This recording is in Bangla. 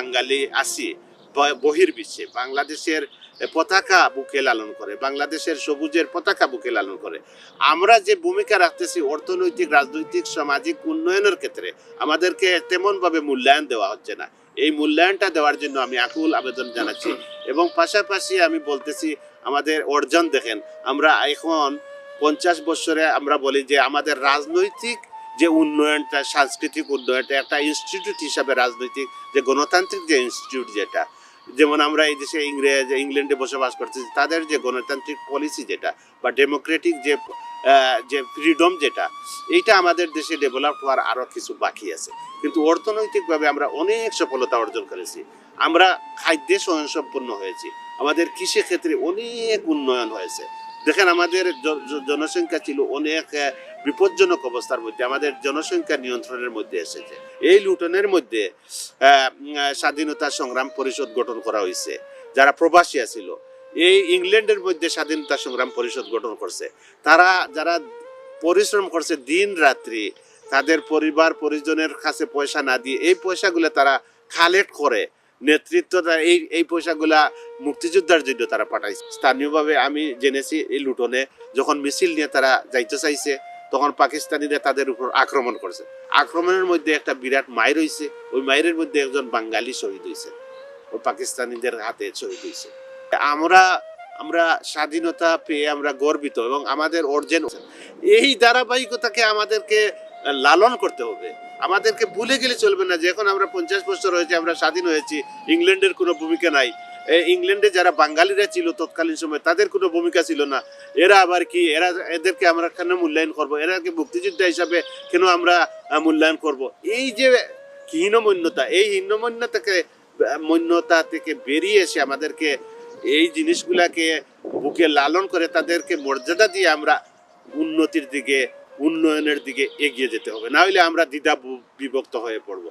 বাঙালি আছি ব- বহির্বিশ্বে। বাংলাদেশের পতাকা বুকে লালন করে, বাংলাদেশের সবুজের পতাকা বুকে লালন করে। আমরা যে ভূমিকা রাখতেছি অর্থনৈতিক, রাজনৈতিক, সামাজিক উন্নয়নের ক্ষেত্রে, আমাদেরকে তেমনভাবে মূল্যায়ন দেওয়া হচ্ছে না। এই মূল্যায়নটা দেওয়ার জন্য আমি আকুল আবেদন জানাচ্ছি এবং পাশাপাশি আমি বলতেছি, আমাদের অর্জন দেখেন, আমরা এখন পঞ্চাশ বছরে আমরা বলি যে আমাদের রাজনৈতিক যে উন্নয়নটা, সাংস্কৃতিক উন্নয়নটা একটা ইনস্টিটিউট হিসাবে রাজনৈতিক যে গণতান্ত্রিক যে ইনস্টিটিউট যেটা, যেমন আমরা এই দেশে ইংরেজ, ইংল্যান্ডে বসবাস করতেছি, তাদের যে গণতান্ত্রিক পলিসি যেটা বা ডেমোক্রেটিক যে যে ফ্রিডম যেটা, এইটা আমাদের দেশে ডেভেলপ হওয়ার আরও কিছু বাকি আছে। কিন্তু অর্থনৈতিকভাবে আমরা অনেক সফলতা অর্জন করেছি। আমরা খাদ্যে স্বয়ংসম্পূর্ণ হয়েছি। আমাদের কৃষি ক্ষেত্রে অনেক উন্নয়ন হয়েছে। দেখেন আমাদের জনসংখ্যা ছিল অনেক বিপজ্জনক অবস্থার মধ্যে, আমাদের জনসংখ্যা নিয়ন্ত্রণের মধ্যে এসেছে। এই লুটনের মধ্যে স্বাধীনতা সংগ্রাম পরিষদ গঠন করা হয়েছে। যারা প্রবাসী ছিল এই ইংল্যান্ডের মধ্যে স্বাধীনতা সংগ্রাম পরিষদ গঠন করছে। তারা যারা পরিশ্রম করছে দিন রাত্রি, তাদের পরিবার পরিজনের কাছে পয়সা না দিয়ে, এই পয়সাগুলো তারা কালেক্ট করে। নেতৃত্বটা, এই এই পয়সাগুলা মুক্তিযোদ্ধার জন্য তারা পাঠাইছে। স্থানীয়ভাবে আমি জেনেছি এই লুটনে, যখন মিছিল নিয়ে তারা যাইতে চাইছে তখন পাকিস্তানিরা তাদের উপর আক্রমণ করছে। আক্রমণের মধ্যে একটা বিরাট মায়ের হয়েছে ওই মায়ের মধ্যে একজন বাঙালি শহীদ হয়েছে ওই পাকিস্তানিদের হাতে শহীদ হয়েছে আমরা আমরা স্বাধীনতা পেয়ে আমরা গর্বিত এবং আমাদের অর্জন এই ধারাবাহিকতাকে আমাদেরকে লালন করতে হবে। আমাদেরকে ভুলে গেলে চলবে না যে এখন আমরা পঞ্চাশ বছর হয়েছে, আমরা স্বাধীন হয়েছি, ইংল্যান্ডের কোনো ভূমিকা নাই। ইংল্যান্ডে যারা বাঙালিরা ছিল তৎকালীন সময়, তাদের কোনো ভূমিকা ছিল না। এরা আবার কি, এরা এদেরকে আমরা কেন মূল্যায়ন করব? এরা কি মুক্তিযোদ্ধা হিসাবে কেন আমরা মূল্যায়ন করব? এই যে হীনমন্যতা, এই হীনমন্যতাকে মন্যতা থেকে বেরিয়ে এসে আমাদেরকে এই জিনিসগুলাকে বুকে লালন করে তাদেরকে মর্যাদা দিয়ে আমরা উন্নতির দিকে, উন্নয়নের দিকে এগিয়ে যেতে হবে। না হলে আমরা দ্বিধা বিভক্ত হয়ে পড়ব।